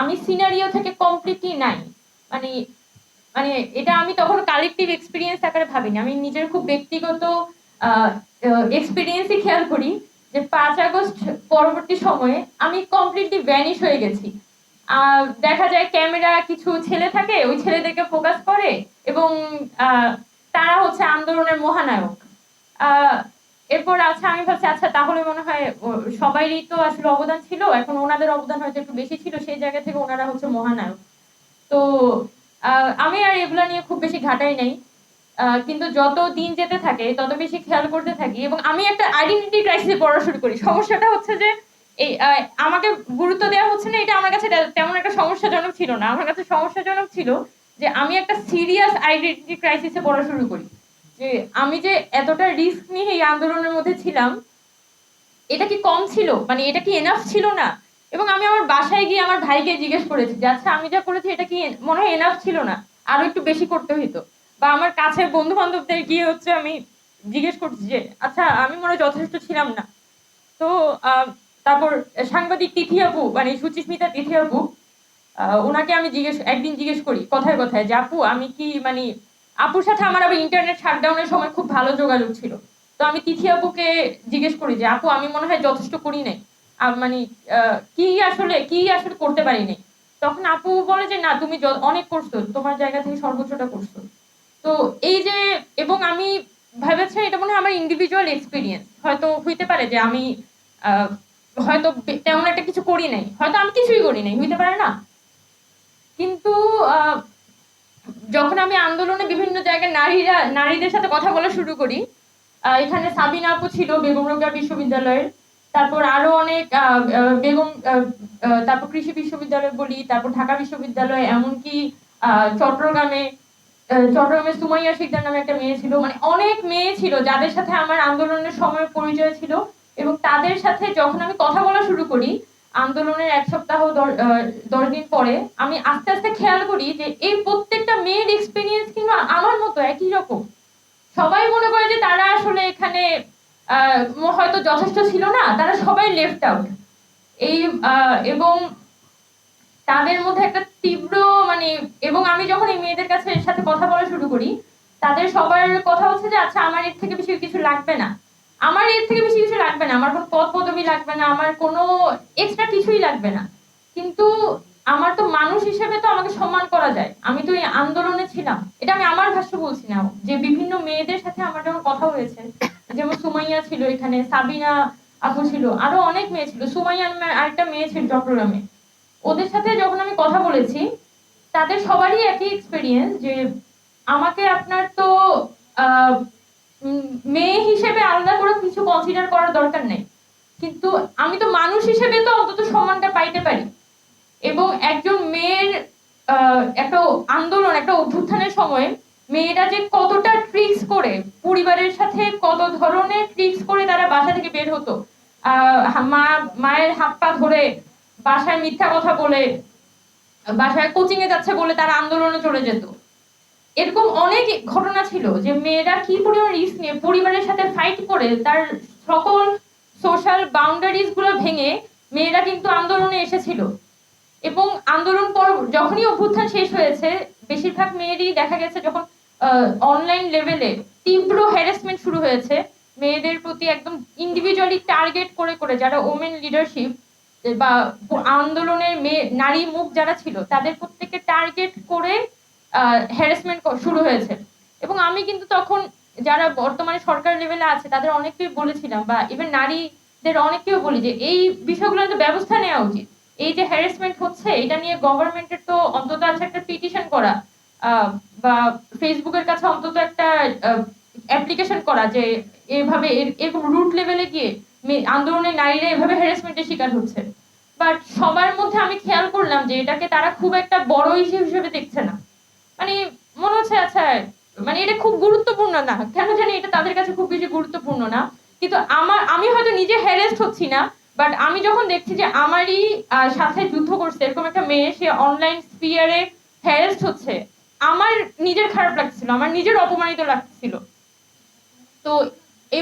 আমি সিনারিও থেকে কমপ্লিটলি নাই। মানে মানে এটা আমি তখন কালেকটিভ এক্সপিরিয়েন্স আকারে ভাবিনি। আমি নিজের খুব ব্যক্তিগত এক্সপিরিয়েন্সই খেয়াল করি যে পাঁচ আগস্ট পরবর্তী সময়ে আমি কমপ্লিটলি ভ্যানিশ হয়ে গেছি। দেখা যায় ক্যামেরা কিছু ছেলে থাকে, ওই ছেলেদেরকে ফোকাস করে এবং তারা হচ্ছে আন্দোলনের মহানায়ক। এরপর আচ্ছা আমি ভাবছি আচ্ছা তাহলে মনে হয় ও, সবারই তো আসলে অবদান ছিল এখন ওনাদের অবদান হয়তো একটু বেশি ছিল সেই জায়গা থেকে ওনারা হচ্ছে মহানায়ক। তো আমি আর এগুলা নিয়ে খুব বেশি ঘাটাই নাই। কিন্তু যত দিন যেতে থাকে তত বেশি খেয়াল করতে থাকি এবং আমি একটা আইডেন্টিটি ক্রাইসিসে পড়া শুরু করি। সমস্যাটা হচ্ছে যে এই আমাকে গুরুত্ব দেওয়া হচ্ছে না এটা আমার কাছে তেমন একটা সমস্যাজনক ছিল না। আমার কাছে সমস্যাজনক ছিল যে আমি একটা সিরিয়াস আইডেন্টিটি ক্রাইসিসে পড়া শুরু করি। যে আমি যে এতটা রিস্ক নিয়ে এই আন্দোলনের মধ্যে ছিলাম, এটা কি কম ছিল? মানে এটা কি এনাফ ছিল না? এবং আমি আমার বাসায় গিয়ে আমার ভাইকে জিজ্ঞেস করেছি যে আচ্ছা আমি যা করেছি, এটা কি মনে হয় এনাফ ছিল না। আরও একটু বেশি করতে হইতো। বা আমার কাছে বন্ধু বান্ধবদের গিয়ে হচ্ছে আমি জিজ্ঞেস করছি যে আচ্ছা আমি মনে হয় যথেষ্ট ছিলাম না। তো তারপর সাংবাদিক তিথি আপু মানে সুচিস্মিতা তিথি আপু ওনাকে আমি জিজ্ঞেস, একদিন জিজ্ঞেস করি কথায় কথায় যে, আপু, আমি কি মানে আপুর সাথে আমার আবার ইন্টারনেট শাটডাউনের সময় খুব ভালো যোগাযোগ ছিল। তো আমি তিথি আপুকে জিজ্ঞেস করি যে, আপু, আমি মনে হয় যথেষ্ট করি নাই। মানে কি আসলে কি আসলে করতে পারি নাই? তখন আপু বলে যে, না, তুমি অনেক করছ তোমার জায়গা থেকে সর্বোচ্চটা করছ তো এই যে, এবং আমি ভেবেছি এটা মনে হয় আমার ইন্ডিভিজুয়াল এক্সপিরিয়েন্স হয়তো হইতে পারে যে, আমি হয়তো তেমন একটা কিছু করি নাই। হয়তো আমি কিছুই করি নাই, হইতে পারে না। কিন্তু যখন আমি আন্দোলনে বিভিন্ন জায়গায় নারীরা, নারীদের সাথে কথা বলা শুরু করি এখানে সাবিনা আপু ছিল বেগম রোকেয়া বিশ্ববিদ্যালয়ের, তারপর আরও অনেক বেগম তারপর কৃষি বিশ্ববিদ্যালয় বলি, তারপর ঢাকা বিশ্ববিদ্যালয়, এমনকি চট্টগ্রামে চট্টগ্রামে সুমাইয়া শিকদার নামে একটা মেয়ে ছিল মানে অনেক মেয়ে ছিল, যাদের সাথে আমার আন্দোলনের সময় পরিচয় ছিল এবং তাদের সাথে যখন আমি কথা বলা শুরু করি, আন্দোলনের এক সপ্তাহ দশ দিন পরে, আমি আস্তে আস্তে খেয়াল করি যে এই সবাই মনে করে যে তারা আসলে এখানে হয়তো যথেষ্ট ছিল না, তারা সবাই লেফট আউট এই এবং তাদের মধ্যে একটা তীব্র মানে এবং আমি যখন এই মেয়েদের কাছে এর সাথে কথা বলা শুরু করি, তাদের সবার কথা হচ্ছে যে আচ্ছা আমার এর থেকে বেশি কিছু লাগবে না। আমার এর থেকে বেশি কিছু লাগবে না, আমার কোনো পদ পদবি লাগবে না, আমার কোনো এক্সট্রা কিছুই লাগবে না। কিন্তু আমার তো মানুষ হিসেবে তো আমাকে সম্মান করা যায়। আমি তো এই আন্দোলনে ছিলাম। এটা আমি আমার ভাষ্য বলছি না। যে বিভিন্ন মেয়েদের সাথে আমার যখন কথা হয়েছে, যেমন সুমাইয়া ছিল এখানে, সাবিনা আপু ছিল, আরও অনেক মেয়ে ছিল। সুমাইয়া আরেকটা মেয়ে ছিল চট্টগ্রামে। ওদের সাথে যখন আমি কথা বলেছি, তাদের সবারই একই এক্সপিরিয়েন্স যে আমাকে আপনার তো মেয়ে হিসেবে আলাদা করে কিছু কনসিডার করার দরকার নেই। কিন্তু আমি তো মানুষ হিসেবে তো অন্তত সম্মানটা পাইতে পারি এবং একজন মেয়ের একটা আন্দোলন, একটা অভ্যুত্থানের সময় মেয়েরা যে কতটা ট্রিক্স করে, পরিবারের সাথে কত ধরনের ট্রিক্স করে তারা বাসা থেকে বের হতো। মা, মায়ের হাত পা ধরে বাসায় মিথ্যা কথা বলে, বাসায় কোচিং এ যাচ্ছে বলে তারা আন্দোলনে চলে যেত। এরকম অনেক ঘটনা ছিল যে মেয়েরা কি পরিমাণ রিস্ক নিয়ে পরিবারের সাথে ফাইট করে, তার সকল সোশ্যাল বাউন্ডারিজগুলো ভেঙে মেয়েরা কিন্তু আন্দোলনে এসেছিল। এবং আন্দোলন পর যখনই অভ্যুত্থান শেষ হয়েছে, বেশিরভাগ মেয়েরই দেখা গেছে যখন অনলাইন লেভেলে তীব্র হ্যারাসমেন্ট শুরু হয়েছে, মেয়েদের প্রতি একদম ইন্ডিভিজুয়ালি টার্গেট করে করে যারা ওমেন লিডারশিপ বা আন্দোলনের মেয়ে, নারী মুখ যারা ছিল, তাদের প্রত্যেককে টার্গেট করে হ্যারাসমেন্ট শুরু হয়েছে। এবং আমি কিন্তু তখন যারা বর্তমানে সরকার লেভেলে আছে, তাদের অনেককেই বলেছিলাম বা ইভেন নারীদের অনেককেও বলি যে, এই বিষয়গুলো তো ব্যবস্থা নেওয়া উচিত। এই যে হ্যারাসমেন্ট হচ্ছে, এটা নিয়ে গভর্নমেন্টের তো অন্তত আছে একটা পিটিশন করা বা ফেসবুকের কাছে অন্তত একটা অ্যাপ্লিকেশন করা যে এভাবে এর- এরকম রুট লেভেলে গিয়ে আন্দোলনের নারীরা এভাবে হ্যারাসমেন্টের শিকার হচ্ছে। বাট সবার মধ্যে আমি খেয়াল করলাম যে এটাকে তারা খুব একটা বড় ইস্যু হিসেবে দেখছে না। মানে মনে হচ্ছে আচ্ছা মানে এটা খুব গুরুত্বপূর্ণ না। কেন জানি এটা তাদের কাছে খুব বেশি গুরুত্বপূর্ণ না। কিন্তু আমার, আমি হয়তো নিজে হ্যারেস্ট হচ্ছি না বাট আমি যখন দেখছি যে আমারই সাথে যুদ্ধ করছে, এরকম একটা মেয়ে, সে অনলাইন স্পিয়ারে হ্যারেস্ট হচ্ছে, আমার নিজের খারাপ লাগছিল, আমার নিজের অপমানিত লাগছিল। তো